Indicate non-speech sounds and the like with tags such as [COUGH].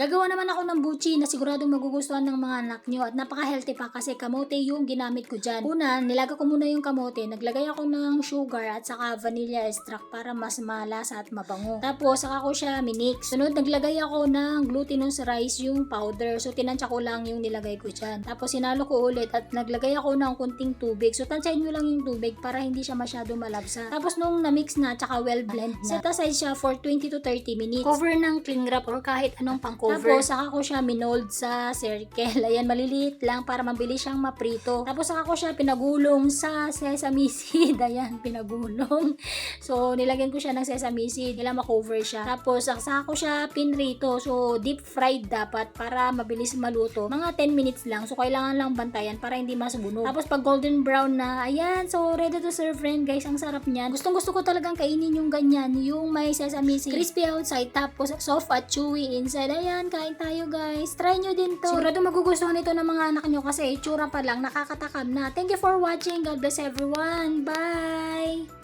Gagawa naman ako ng buchi na siguradong magugustuhan ng mga anak nyo at napaka-healthy pa kasi kamote yung ginamit ko dyan. Una, nilaga ko muna yung kamote, naglagay ako ng sugar at saka vanilla extract para mas malasa at mabango. Tapos, saka ko siya minix. Sunod, naglagay ako ng glutinous rice yung powder. So, tinansya ko lang yung nilagay ko dyan. Tapos, sinalo ko ulit at naglagay ako ng kunting tubig. So, tansyahin nyo lang yung tubig para hindi siya masyado malabsa. Tapos, nung na-mix na, tsaka well blend na, set aside siya for 20 to 30 minutes. Cover ng cling wrap or kahit anong pang cover. Tapos, saka ko siya minold sa circle. [LAUGHS] Ayan, maliliit lang para mabilis siyang maprito. Tapos, saka ko siya pinagulong sa sesame seed. [LAUGHS] Ayan, pinagulong. So, nilagyan ko siya ng sesame seed. Kailangan ma-cover siya. Tapos, saka ko siya pinrito. So, deep fried dapat para mabilis maluto. Mga 10 minutes lang. So, kailangan lang bantayan para hindi masubunog. Tapos, pag golden brown na, ayan. So, ready to serve friend guys. Ang sarap niyan. Gustong gusto ko talagang kainin yung ganyan. Yung may sesame seed. Crispy outside. Tapos, soft at chewy inside. Ayan, kain tayo guys. Try nyo din to. Sigurado magugustuhan ito ng mga anak nyo kasi itsura pa lang nakakatakam na. Thank you for watching. God bless everyone. Bye!